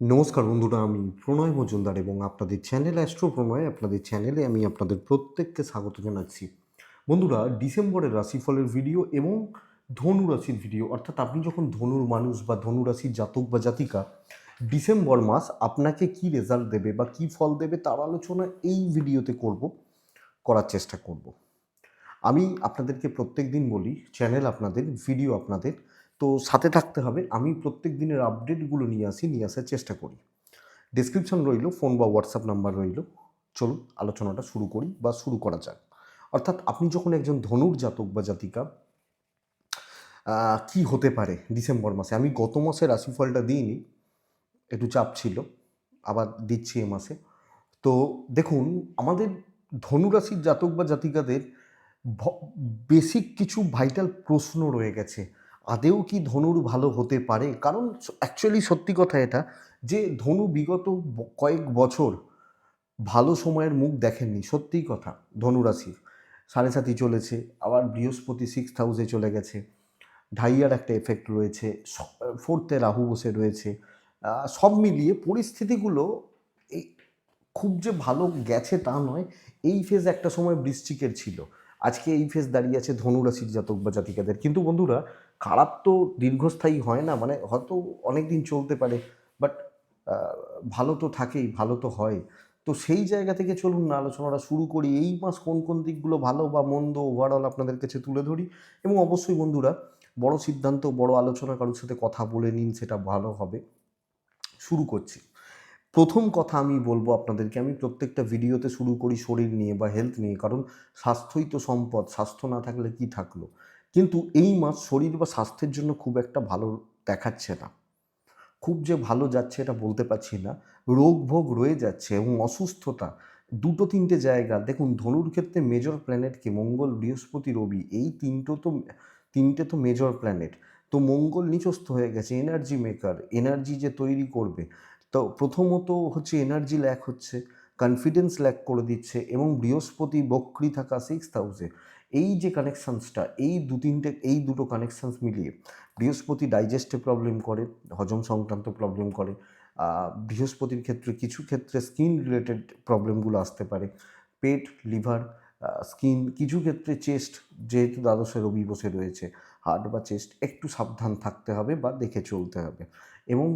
নমস্কার বন্ধুরা, আমি প্রণয় মজুমদার এবং আপনাদের চ্যানেল অ্যাস্ট্রো প্রণয়, আপনাদের চ্যানেলে আমি আপনাদের প্রত্যেককে স্বাগত জানাচ্ছি। বন্ধুরা, ডিসেম্বরের রাশিফলের ভিডিও এবং ধনু রাশির ভিডিও, অর্থাৎ আপনি যখন ধনুর মানুষ বা ধনু রাশির জাতক বা জাতিকা, ডিসেম্বর মাস আপনাকে কি রেজাল্ট দেবে বা কি ফল দেবে তার আলোচনা এই ভিডিওতে করব, করার চেষ্টা করব। আমি আপনাদেরকে প্রত্যেক দিন বলি চ্যানেল আপনাদের ভিডিও আপনাদের তো সাথে থাকতে হবে। আমি প্রত্যেক দিনের আপডেটগুলো নিয়ে আসি, নিয়ে আসার চেষ্টা করি। ডিসক্রিপশন রইল ফোন বা হোয়াটসঅ্যাপ নাম্বার রইল। চলুন আলোচনাটা শুরু করি বা শুরু করা যাক। অর্থাৎ আপনি যখন একজন ধনুর জাতক বা জাতিকা কি হতে পারে ডিসেম্বর মাসে? আমি গত মাসে রাশিফলটা দিইনি, একটু চাপ ছিল, আবার দিচ্ছি এ মাসে। তো দেখুন, আমাদের ধনুরাশির জাতক বা জাতিকাদের বেসিক কিছু ভাইটাল প্রশ্ন রয়ে গেছে। আদেও কি ধনুর ভালো হতে পারে? কারণ অ্যাকচুয়ালি সত্যি কথা এটা, যে ধনু বিগত কয়েক বছর ভালো সময়ের মুখ দেখেননি, সত্যিই কথা ধনুরাশির সাড়ে সাথী চলেছে, আবার বৃহস্পতি সিক্স হাউসে চলে গেছে। ঢাইয়ার একটা এফেক্ট রয়েছে ফোর্থে রাহু বসে রয়েছে। সব মিলিয়ে পরিস্থিতিগুলো এই খুব যে ভালো গেছে তা নয়, এই ফেজ একটা সময় বৃশ্চিকের ছিল। আজকে এই ফেজ দাঁড়িয়ে আছে ধনুরাশির জাতক বা জাতিকাদের। কিন্তু বন্ধুরা খারাপ তো দীর্ঘস্থায়ী হয় না মানে হয়তো অনেক দিন চলতে পারে বাট ভালো তো থাকেই, ভালো তো হয়। তো সেই জায়গা থেকে চলুন না, আলোচনাটা শুরু করি। এই মাস কোন কোন দিকগুলো ভালো বা মন্দ ওভারঅল আপনাদের কাছে তুলে ধরি? এবং অবশ্যই বন্ধুরা, বড় সিদ্ধান্ত, বড় আলোচনা, কারোর সাথে কথা বলে নিন, সেটা ভালো হবে। শুরু করছি। প্রথম কথা আমি বলব আপনাদেরকে, আমি প্রত্যেকটা ভিডিওতে শুরু করি শরীর নিয়ে বা হেলথ নিয়ে, কারণ স্বাস্থ্যই তো সম্পদ, স্বাস্থ্য না থাকলে কি থাকল? কিন্তু এই মাস শরীর বা স্বাস্থ্যের জন্য খুব একটা ভালো দেখাচ্ছে না। খুব যে ভালো যাচ্ছে এটা বলতে পারছি না। রোগ ভোগ রয়ে যাচ্ছে এবং অসুস্থতা দুটো তিনটে জায়গা। দেখুন, ধনুর ক্ষেত্রে মেজর প্ল্যানেট কি? মঙ্গল, বৃহস্পতি, রবি। এই তিনটো তো, তিনটে তো মেজর প্ল্যানেট তো মঙ্গল নিচস্থ হয়ে গেছে এনার্জি মেকার এনার্জি যে তৈরি করবে। তো প্রথমত হচ্ছে এনার্জি ল্যাক হচ্ছে কনফিডেন্স ল্যাক করে দিচ্ছে এবং বৃহস্পতি বক্রি থাকা সিক্স হাউসে এই যে কানেকশানসটা এই দু তিনটে এই দুটো কানেকশানস মিলিয়ে বৃহস্পতি ডাইজেস্টে প্রবলেম করে, হজম সংক্রান্ত প্রবলেম করে বৃহস্পতির ক্ষেত্রে কিছু ক্ষেত্রে স্কিন রিলেটেড প্রবলেমগুলো আসতে পারে। পেট লিভার স্কিন কিছু ক্ষেত্রে চেস্ট যেহেতু দ্বাদশে রবি বসে রয়েছে হার্ট বা চেস্ট একটু সাবধান থাকতে হবে বা দেখে চলতে হবে। এবং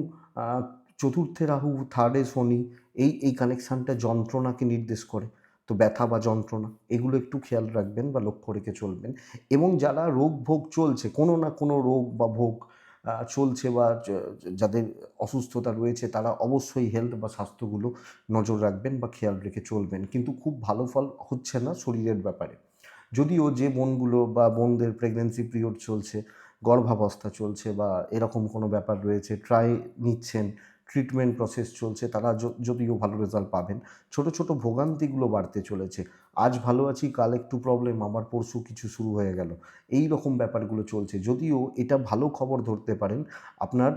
চতুর্থে রাহু থার্ডে শনি, এই এই কানেকশানটা যন্ত্রণাকে নির্দেশ করে। তো ব্যথা বা যন্ত্রণা, এগুলো একটু খেয়াল রাখবেন বা লক্ষ্য রেখে চলবেন। এবং যারা রোগ ভোগ চলছে, কোনো না কোনো রোগ বা ভোগ চলছে বা যাদের অসুস্থতা রয়েছে, তারা অবশ্যই হেলথ বা স্বাস্থ্যগুলো নজর রাখবেন বা খেয়াল রেখে চলবেন। কিন্তু খুব ভালো ফল হচ্ছে না শরীরের ব্যাপারে। যদিও যে বোনগুলো বা বোনদের প্রেগনেন্সি পিরিয়ড চলছে, গর্ভাবস্থা চলছে বা এরকম কোনো ব্যাপার রয়েছে ট্রাই নিচ্ছেন ট্রিটমেন্ট প্রসেস চলছে, তারা যদিও ভালো রেজাল্ট পাবেন। ছোট ছোট ভোগান্তিগুলো বাড়তে চলেছে। আজ ভালো আছি, কাল একটু প্রবলেম আমার পরশু কিছু শুরু হয়ে গেল। এই রকম ব্যাপারগুলো চলছে। যদিও এটা ভালো খবর ধরতে পারেন, আপনার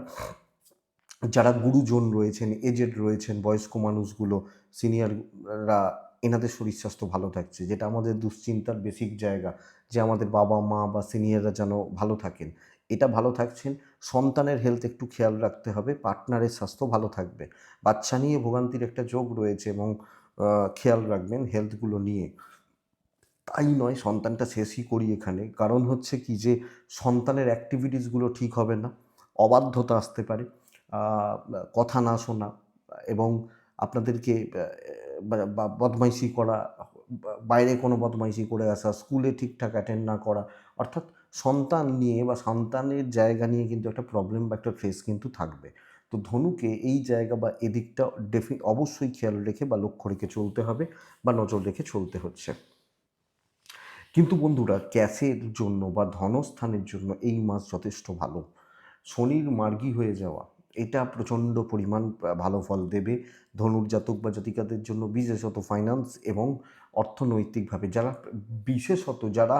যারা গুরুজন রয়েছেন এজেড রয়েছেন, বয়স্ক মানুষগুলো সিনিয়ররা এনাদের শরীর স্বাস্থ্য ভালো থাকছে, যেটা আমাদের দুশ্চিন্তার বেসিক জায়গা, যে আমাদের বাবা মা বা সিনিয়ররা যেন ভালো থাকেন। এটা ভালো থাকছেন। সন্তানের হেলথ একটু খেয়াল রাখতে হবে পার্টনারের স্বাস্থ্য ভালো থাকবে। বাচ্চা নিয়ে ভোগান্তির একটা যোগ রয়েছে এবং খেয়াল রাখবেন হেলথগুলো নিয়ে। তাই নয়, সন্তানটা শেষই করি এখানে। কারণ হচ্ছে কি যে, সন্তানের অ্যাক্টিভিটিসগুলো ঠিক হবে না, অবাধ্যতা আসতে পারে কথা না শোনা এবং আপনাদেরকে বদমাইশি করা বাইরে কোনো বদমাইশি করে আসা, স্কুলে ঠিকঠাক অ্যাটেন্ড না করা, অর্থাৎ সন্তান নিয়ে বা সন্তানের জায়গা নিয়ে কিন্তু একটা প্রবলেম বা একটা ফেস কিন্তু থাকবে। তো ধনুকে এই জায়গা বা এদিকটা ডেফি অবশ্যই খেয়াল রেখে বা লক্ষ্য রেখে চলতে হবে বা নজর রেখে চলতে হচ্ছে। কিন্তু বন্ধুরা ক্যাশের জন্য বা ধনস্থানের জন্য এই মাস যথেষ্ট ভালো। শনির মার্গী হয়ে যাওয়া, এটা প্রচণ্ড পরিমাণ ভালো ফল দেবে। ধনুর জাতক বা জাতিকাদের জন্য বিশেষত ফাইন্যান্স এবং অর্থনৈতিকভাবে, যারা বিশেষত যারা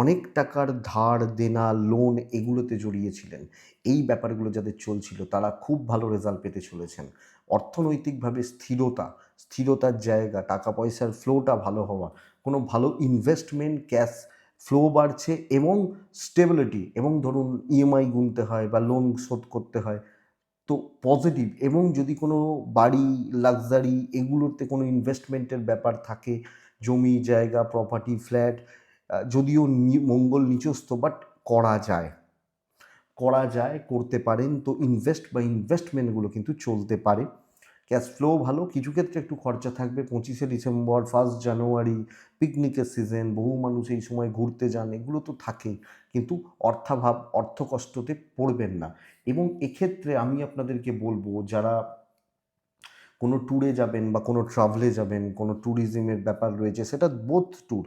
অনেক টাকার ধার, দেনা লোন এগুলোতে জড়িয়েছিলেন, এই ব্যাপারগুলো যাদের চলছিল, তারা খুব ভালো রেজাল্ট পেতে চলেছেন। অর্থনৈতিকভাবে স্থিরতা, স্থিরতার জায়গা টাকা পয়সার ফ্লোটা ভালো হওয়া, কোনো ভালো ইনভেস্টমেন্ট ক্যাশ ফ্লো বাড়ছে এবং স্টেবিলিটি এবং ধরুন ইএমআই গুনতে হয় বা লোন শোধ করতে হয় তো পজিটিভ এবং যদি কোনো বাড়ি লাক্সারি এগুলোতে কোনো ইনভেস্টমেন্টের ব্যাপার থাকে, জমি, জায়গা প্রপার্টি ফ্ল্যাট যদিও মঙ্গল নিচস্থ বাট করা যায়। করা যায়, করতে পারেন, তো ইনভেস্ট বা ইনভেস্টমেন্টগুলো কিন্তু চলতে পারে। ক্যাশ ফ্লো ভালো, কিছু ক্ষেত্রে একটু খরচা থাকবে, পঁচিশে ডিসেম্বর ফার্স্ট জানুয়ারি পিকনিকের সিজন বহু মানুষ এই সময় ঘুরতে যান, এগুলো তো থাকেই, কিন্তু অর্থাভাব, অর্থকষ্টতে পড়বেন না। এবং এক্ষেত্রে আমি আপনাদেরকে বলব, যারা কোনো ট্যুরে যাবেন বা কোনো ট্রাভেলে যাবেন, কোনো ট্যুরিজমের ব্যাপার রয়েছে, সেটা বোথ ট্যুর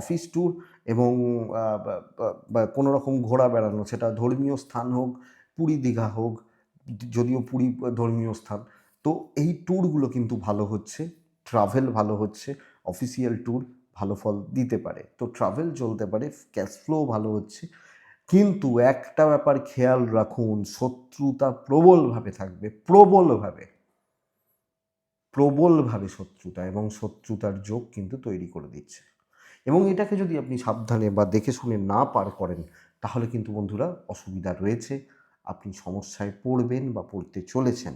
অফিস ট্যুর এবং কোনো রকম ঘোরা বেড়ানো, সেটা ধর্মীয় স্থান হোক, পুরী দীঘা হোক, যদিও পুরী ধর্মীয় স্থান। তো এই ট্যুরগুলো কিন্তু ভালো হচ্ছে ট্রাভেল ভালো হচ্ছে অফিসিয়াল ট্যুর ভালো ফল দিতে পারে। তো ট্রাভেল চলতে পারে ক্যাশ ফ্লো ভালো হচ্ছে কিন্তু একটা ব্যাপার খেয়াল রাখুন, শত্রুতা প্রবলভাবে থাকবে, প্রবলভাবে। প্রবলভাবে শত্রুতা এবং শত্রুতার যোগ কিন্তু তৈরি করে দিচ্ছে। এবং এটাকে যদি আপনি সাবধানে বা দেখে শুনে না পার করেন, তাহলে কিন্তু বন্ধুরা অসুবিধা রয়েছে, আপনি সমস্যায় পড়বেন বা পড়তে চলেছেন,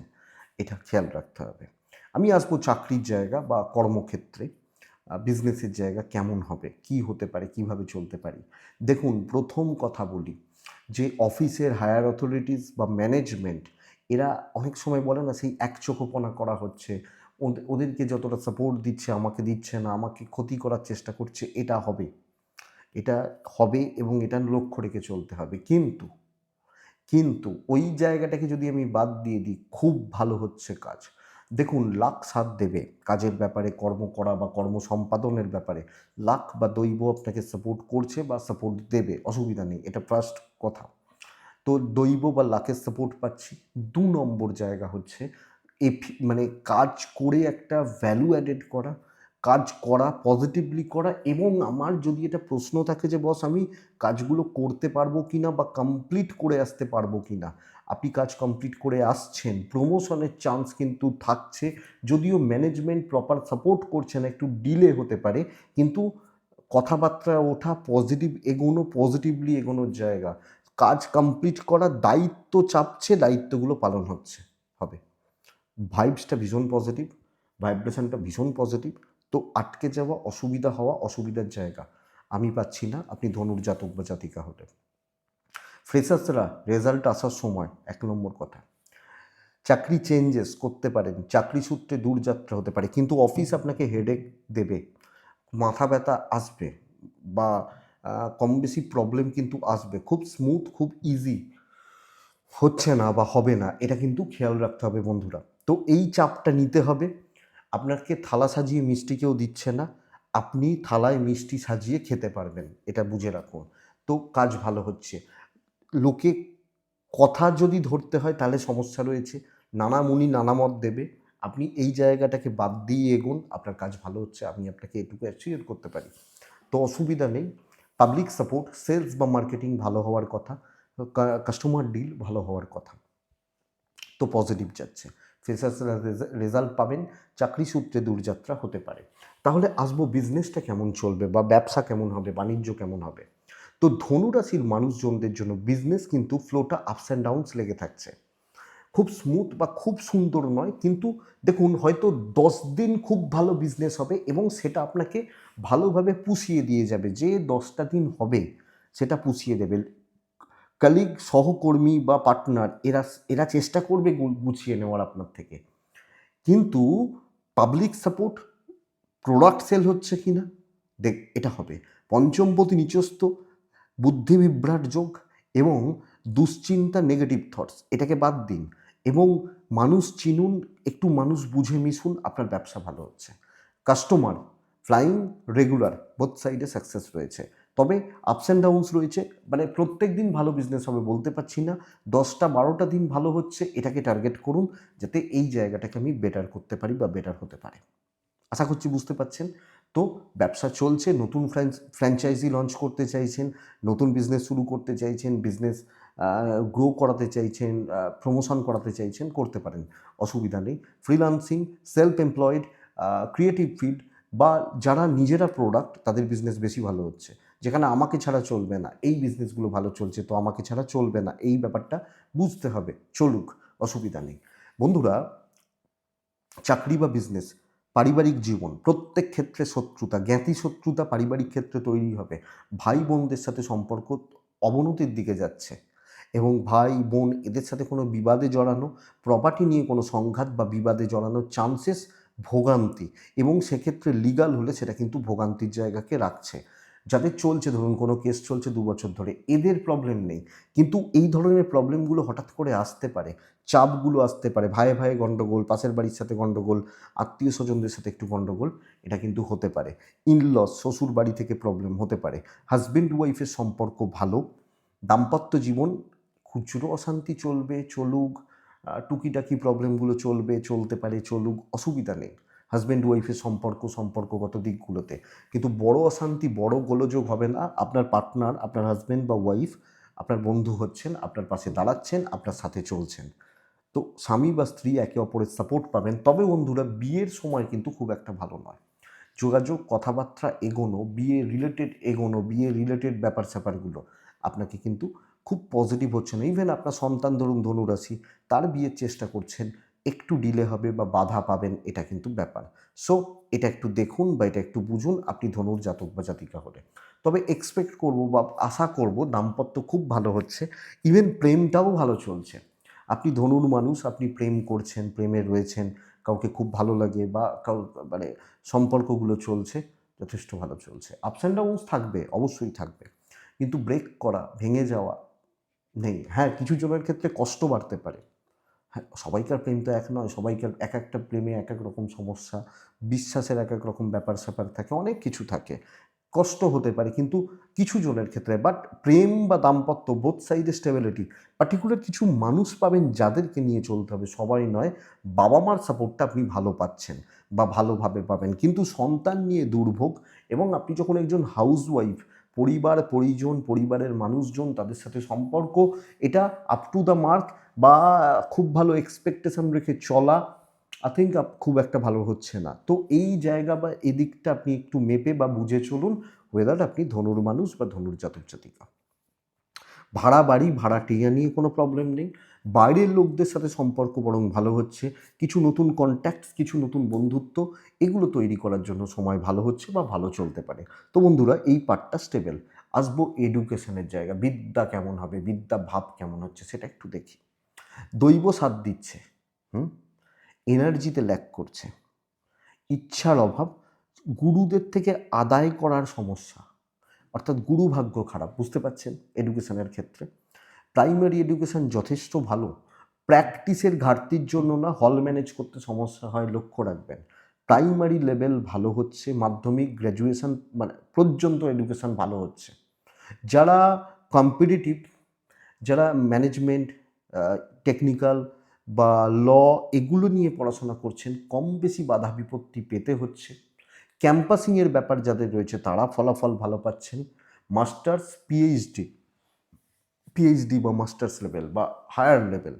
এটা খেয়াল রাখতে হবে। আমি আসব চাকরির জায়গা বা কর্মক্ষেত্রে। বিজনেসের জায়গা কেমন হবে? কি হতে পারে? কীভাবে চলতে পারি? দেখুন, প্রথম কথা বলি যে অফিসের হায়ার অথরিটিস বা ম্যানেজমেন্ট এরা অনেক সময় বলে না, সেই একচোখোপনা করা হচ্ছে। ওদের- ওদেরকে যতটা সাপোর্ট দিচ্ছে, আমাকে দিচ্ছে না, আমাকে ক্ষতি করার চেষ্টা করছে, এটা হবে। এটা হবে এবং এটা লক্ষ্য রেখে চলতে হবে। কিন্তু কিন্তু ওই জায়গাটাকে যদি আমি বাদ দিয়ে দিই, খুব ভালো হচ্ছে কাজ। দেখুন, লাখ সাথ দেবে। কাজের ব্যাপারে কর্ম করা বা কর্ম সম্পাদনের ব্যাপারে। লাখ বা দৈব আপনাকে সাপোর্ট করছে বা সাপোর্ট দেবে, অসুবিধা নেই, এটা ফার্স্ট কথা। তো দৈব বা লাখের সাপোর্ট পাচ্ছি। দু নম্বর জায়গা হচ্ছে এফি- মানে কাজ করে একটা ভ্যালু অ্যাডেড করা, কাজ করা পজিটিভলি করা এবং আমার যদি এটা প্রশ্ন থাকে যে, বস, আমি কাজগুলো করতে পারব কি না বা কমপ্লিট করে আসতে পারব কি না আপনি কাজ কমপ্লিট করে আসছেন প্রমোশনের চান্স কিন্তু থাকছে। যদিও ম্যানেজমেন্ট প্রপার সাপোর্ট করছে না, একটু ডিলে হতে পারে, কিন্তু কথাবার্তা ওঠা পজিটিভ এগোনো পজিটিভলি এগোনোর জায়গা। কাজ কমপ্লিট করার দায়িত্ব চাপছে, দায়িত্বগুলো পালন হচ্ছে, হবে। ভাইবসটা ভীষণ পজিটিভ ভাইব্রেশনটা ভীষণ পজিটিভ তো আটকে যাওয়া, অসুবিধা হওয়া, অসুবিধার জায়গা। আমি পাচ্ছি না, আপনি ধনুর জাতক বা জাতিকা হলে ফ্রেশার্সরা রেজাল্ট আসার সময়, এক নম্বর কথা, চাকরি চেঞ্জেস করতে পারেন, চাকরি সূত্রে দূরযাত্রা হতে পারে, কিন্তু অফিস আপনাকে হেডেক দেবে, মাথা ব্যথা আসবে বা কম বেশি প্রবলেম কিন্তু আসবে, খুব স্মুথ খুব ইজি হচ্ছে না বা হবে না, এটা কিন্তু খেয়াল রাখতে হবে বন্ধুরা। তো এই চাপটা নিতে হবে, আপনাকে থালা সাজিয়ে মিষ্টি কেউ দিচ্ছে না, আপনি থালায় মিষ্টি সাজিয়ে খেতে পারবেন, এটা বুঝে রাখুন। তো কাজ ভালো হচ্ছে। লোকে কথা যদি ধরতে হয়, তাহলে সমস্যা রয়েছে। নানা মুনি নানা মত দেবে। আপনি এই জায়গাটাকে বাদ দিয়ে এগোন, আপনার কাজ ভালো হচ্ছে, আমি আপনাকে এটুকু অ্যাচিওর করতে পারি। তো অসুবিধা নেই। পাবলিক সাপোর্ট সেলস বা মার্কেটিং ভালো হওয়ার কথা কাস্টমার ডিল ভালো হওয়ার কথা। তো পজিটিভ যাচ্ছে। ফ্রেশার্সরা রেজাল্ট পাবেন, চাকরি সূত্রে দূরযাত্রা হতে পারে। তাহলে আসব বিজনেসটা কেমন চলবে বা ব্যবসা কেমন হবে, বাণিজ্য কেমন হবে? তো ধনুরাশির মানুষজনদের জন্য বিজনেস কিন্তু ফ্লোটা আপস অ্যান্ড ডাউনস লেগে থাকছে। খুব স্মুথ বা খুব সুন্দর নয়, কিন্তু দেখুন হয়তো দশ দিন খুব ভালো বিজনেস হবে এবং সেটা আপনাকে ভালোভাবে পুষিয়ে দিয়ে যাবে। যে দশটা দিন হবে সেটা পুষিয়ে দেবে। কালিগ সহকর্মী বা পার্টনার এরা এরা চেষ্টা করবে গুছিয়ে নেওয়ার আপনার থেকে। কিন্তু পাবলিক সাপোর্ট প্রোডাক্ট সেল হচ্ছে কি না দেখ, এটা হবে। পঞ্চমপতি নিচস্থ বুদ্ধি বিভ্রাট যোগ এবং দুশ্চিন্তা নেগেটিভ থটস এটাকে বাদ দিন এবং মানুষ চিনুন, একটু মানুষ বুঝে মিশুন, আপনার ব্যবসা ভালো হচ্ছে। কাস্টমার ফ্লাইং রেগুলার বোথ সাইডে সাকসেস রয়েছে। তবে আপস অ্যান্ড ডাউনস রয়েছে মানে প্রত্যেক দিন ভালো বিজনেস হবে বলতে পারছি না। দশটা, বারোটা দিন ভালো হচ্ছে, এটাকে টার্গেট করুন যাতে এই জায়গাটাকে আমি বেটার করতে পারি বা বেটার হতে পারে। আশা করছি বুঝতে পারছেন। তো ব্যবসা চলছে, নতুন ফ্র্যাঞ্চাইজি লঞ্চ করতে চাইছেন, নতুন বিজনেস শুরু করতে চাইছেন বিজনেস গ্রো করাতে চাইছেন প্রমোশন করাতে চাইছেন, করতে পারেন। অসুবিধা নেই। Freelancing self employed creative field বা যারা নিজেরা প্রোডাক্ট তাদের বিজনেস বেশি ভালো হচ্ছে। যেখানে আমাকে ছাড়া চলবে না, এই বিজনেসগুলো ভালো চলছে, তো আমাকে ছাড়া চলবে না, এই ব্যাপারটা বুঝতে হবে। চলুক, অসুবিধা নেই। বন্ধুরা, চাকরি বা বিজনেস পারিবারিক জীবন, প্রত্যেক ক্ষেত্রে শত্রুতা, জ্ঞাতি শত্রুতা পারিবারিক ক্ষেত্রে তৈরি হবে। ভাই বোনদের সাথে সম্পর্ক অবনতির দিকে যাচ্ছে এবং ভাই বোন এদের সাথে কোনো বিবাদে জড়ানো প্রপার্টি নিয়ে কোনো সংঘাত বা বিবাদে জড়ানোর চান্সেস ভোগান্তি এবং সেক্ষেত্রে লিগাল হলে সেটা কিন্তু ভোগান্তির জায়গাকে রাখছে। যাদের চলছে, ধরুন কোনো কেস চলছে দু বছর ধরে, এদের প্রবলেম নেই। কিন্তু এই ধরনের প্রবলেমগুলো হঠাৎ করে আসতে পারে, চাপগুলো আসতে পারে, ভাইয়ে ভাইয়ে গণ্ডগোল পাশের বাড়ির সাথে গণ্ডগোল আত্মীয় স্বজনদের সাথে একটু গণ্ডগোল এটা কিন্তু হতে পারে। ইনলস শ্বশুর বাড়ি থেকে প্রবলেম হতে পারে। হাজব্যান্ড ওয়াইফের সম্পর্ক ভালো, দাম্পত্য জীবন, খুচরো অশান্তি চলবে, চলুক টুকিটাকি প্রবলেমগুলো চলবে, চলতে পারে, চলুক, অসুবিধা নেই। হাজব্যান্ড ওয়াইফের সম্পর্ক, সম্পর্কগত দিকগুলোতে। কিন্তু বড় অশান্তি, বড় গোলযোগ হবে না। আপনার পার্টনার আপনার হাজব্যান্ড বা ওয়াইফ আপনার বন্ধু হচ্ছেন, আপনার পাশে দাঁড়াচ্ছেন, আপনার সাথে চলছেন। তো স্বামী বা স্ত্রী একে অপরের সাপোর্ট পাবেন। তবে বন্ধুরা, বিয়ের সময় কিন্তু খুব একটা ভালো নয়। যোগাযোগ, কথাবার্তা এগোনো, বিয়ে রিলেটেড এগোনো, বিয়ে রিলেটেড ব্যাপার স্যাপারগুলো আপনাকে কিন্তু খুব পজিটিভ হচ্ছে না। ইভেন আপনার সন্তান, ধরুন ধনুরাশি, তার বিয়ের চেষ্টা করছেন একটু ডিলে হবে বা বাধা পাবেন, এটা কিন্তু ব্যাপার। সো এটা একটু দেখুন বা এটা একটু বুঝুন, আপনি ধনুর জাতক বা জাতিকা হলে। তবে এক্সপেক্ট করব বা আশা করব দাম্পত্য খুব ভালো হচ্ছে ইভেন প্রেমটাও ভালো চলছে। আপনি ধনুর মানুষ, আপনি প্রেম করছেন, প্রেমে রয়েছেন, কাউকে খুব ভালো লাগে বা কাউ মানে সম্পর্কগুলো চলছে, যথেষ্ট ভালো চলছে। আপস অ্যান্ড ডাউনস থাকবে, অবশ্যই থাকবে। কিন্তু ব্রেক করা, ভেঙে যাওয়া, নেই। হ্যাঁ কিছু জনের ক্ষেত্রে কষ্ট বাড়তে পারে। হ্যাঁ সবাইকার প্রেম তো এক নয়, সবাইকার এক একটা প্রেমে এক এক রকম সমস্যা, বিশ্বাসের এক এক রকম ব্যাপার স্যাপার থাকে, অনেক কিছু থাকে। কষ্ট হতে পারে কিন্তু কিছু জনের ক্ষেত্রে বাট প্রেম বা দাম্পত্য বোথ সাইডে স্টেবিলিটি পার্টিকুলার কিছু মানুষ পাবেন যাদেরকে নিয়ে চলতে হবে, সবাই নয় বাবা মার সাপোর্টটা আপনি ভালো পাচ্ছেন বা ভালোভাবে পাবেন। কিন্তু সন্তান নিয়ে দুর্ভোগ এবং আপনি যখন একজন হাউসওয়াইফ পরিবার, পরিজন, পরিবারের মানুষজন তাদের সাথে সম্পর্ক, এটা আপ টু দ্য মার্ক বা খুব ভালো এক্সপেকটেশন রেখে চলা আই থিঙ্ক খুব একটা ভালো হচ্ছে না। তো এই জায়গা বা এদিকটা আপনি একটু মেপে বা বুঝে চলুন ওয়েদার আপনি ধনুর মানুষ বা ধনুর জাতক জাতিকা। ভাড়া বাড়ি, ভাড়া টিয়া নিয়ে কোনো প্রবলেম নেই। বাইরের লোকদের সাথে সম্পর্ক বরং ভালো হচ্ছে, কিছু নতুন কন্ট্যাক্টস কিছু নতুন বন্ধুত্ব, এগুলো তৈরি করার জন্য সময় ভালো হচ্ছে বা ভালো চলতে পারে। তো বন্ধুরা, এই পার্টটা স্টেবল আসব এডুকেশনের জায়গা বিদ্যা কেমন হবে? বিদ্যা ভাব কেমন হচ্ছে? সেটা একটু দেখি। দৈব সাথ দিচ্ছে, হুম? এনার্জিতে ল্যাক করছে। ইচ্ছার অভাব, গুরুদের থেকে আদায় করার সমস্যা। অর্থাৎ গুরু ভাগ্য খারাপ, বুঝতে পারছেন? এডুকেশনের ক্ষেত্রে। প্রাইমারি এডুকেশন যথেষ্ট ভালো। প্র্যাকটিসের ঘাটতির জন্য না হল ম্যানেজ করতে সমস্যা হয়, লক্ষ্য রাখবেন। প্রাইমারি লেভেল ভালো হচ্ছে, মাধ্যমিক গ্র্যাজুয়েশন মানে পর্যন্ত এডুকেশন ভালো হচ্ছে। যারা কম্পিটিটিভ, যারা ম্যানেজমেন্ট টেকনিক্যাল বা ল এগুলো নিয়ে পড়াশোনা করছেন, কম বেশি বাধা বিপত্তি পেতে হচ্ছে। ক্যাম্পাসিংয়ের ব্যাপার যাদের রয়েছে, তারা ফলাফল ভালো পাচ্ছেন। মাস্টার্স, পিএইচডি পিএইচডি বা মাস্টার্স লেভেল বা হায়ার লেভেল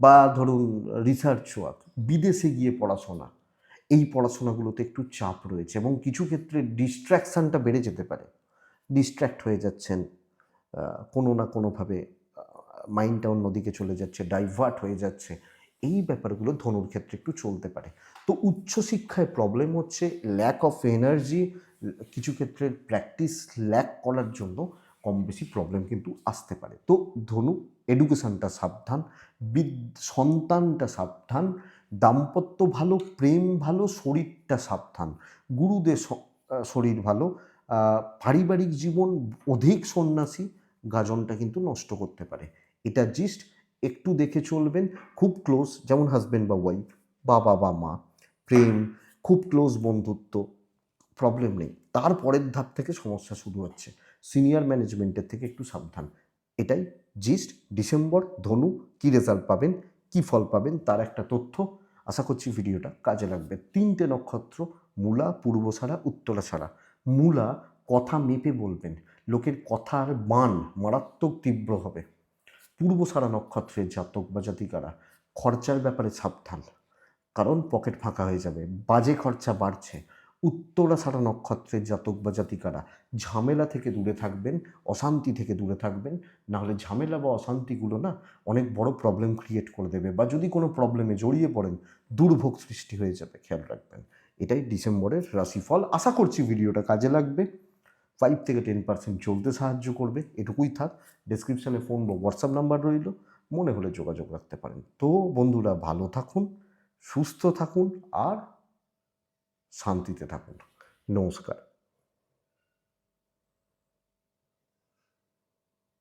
বা ধরুন রিসার্চ ওয়ার্ক বিদেশে গিয়ে পড়াশোনা, এই পড়াশোনাগুলোতে একটু চাপ রয়েছে এবং কিছু ক্ষেত্রে ডিস্ট্র্যাকশানটা বেড়ে যেতে পারে। ডিস্ট্র্যাক্ট হয়ে যাচ্ছেন কোনো না কোনোভাবে মাইন্ডটা অন্যদিকে চলে যাচ্ছে ডাইভার্ট হয়ে যাচ্ছে, এই ব্যাপারগুলো ধনুর ক্ষেত্রে একটু চলতে পারে। তো উচ্চশিক্ষায় প্রবলেম হচ্ছে ল্যাক অফ এনার্জি কিছু ক্ষেত্রে প্র্যাকটিস ল্যাক করার জন্য কম বেশি প্রবলেম কিন্তু আসতে পারে। তো ধনু এডুকেশনটা সাবধান, বিদ, সন্তানটা সাবধান, দাম্পত্য ভালো, প্রেম ভালো, শরীরটা সাবধান। গুরুদের শরীর ভালো পারিবারিক জীবন অধিক সন্ন্যাসী, গাজনটা কিন্তু নষ্ট করতে পারে। এটা জিস্ট একটু দেখে চলবেন, খুব ক্লোজ যেমন হাজব্যান্ড বা ওয়াইফ বাবা বা মা, প্রেম, খুব ক্লোজ বন্ধুত্ব প্রবলেম নেই। তারপরের ধাপ থেকে সমস্যা শুরু হচ্ছে। সিনিয়র ম্যানেজমেন্টের থেকে একটু সাবধান। এটাই জিস্ট ডিসেম্বর ধনু কী রেজাল্ট পাবেন, কী ফল পাবেন তার একটা তথ্য। আশা করছি ভিডিওটা কাজে লাগবে। তিনটে নক্ষত্র, মূলা পূর্বসারা উত্তরাসারা মূলা কথা মেপে বলবেন, লোকের কথার বান মারাত্মক তীব্র হবে। পূর্ব পূর্বসারা নক্ষত্রের জাতক বা জাতিকারা, খরচার ব্যাপারে সাবধান। কারণ পকেট ফাঁকা হয়ে যাবে, বাজে খরচা বাড়ছে। উত্তরা সারা নক্ষত্রের জাতক বা জাতিকারা ঝামেলা থেকে দূরে থাকবেন, অশান্তি থেকে দূরে থাকবেন। নাহলে ঝামেলা বা অশান্তিগুলো না অনেক বড় প্রবলেম ক্রিয়েট করে দেবে বা যদি কোনো প্রবলেমে জড়িয়ে পড়েন, দুর্ভোগ সৃষ্টি হয়ে যাবে, খেয়াল রাখবেন। এটাই ডিসেম্বরের রাশিফল। আশা করছি ভিডিওটা কাজে লাগবে। ফাইভ থেকে টেন পার্সেন্ট চলতে সাহায্য করবে। এটুকুই থাক। ডেসক্রিপশানে ফোন বা হোয়াটসঅ্যাপ নাম্বার রইল। মনে হলে যোগাযোগ রাখতে পারেন। তো বন্ধুরা, ভালো থাকুন, সুস্থ থাকুন, আর শান্তিতে থাকুন। নমস্কার।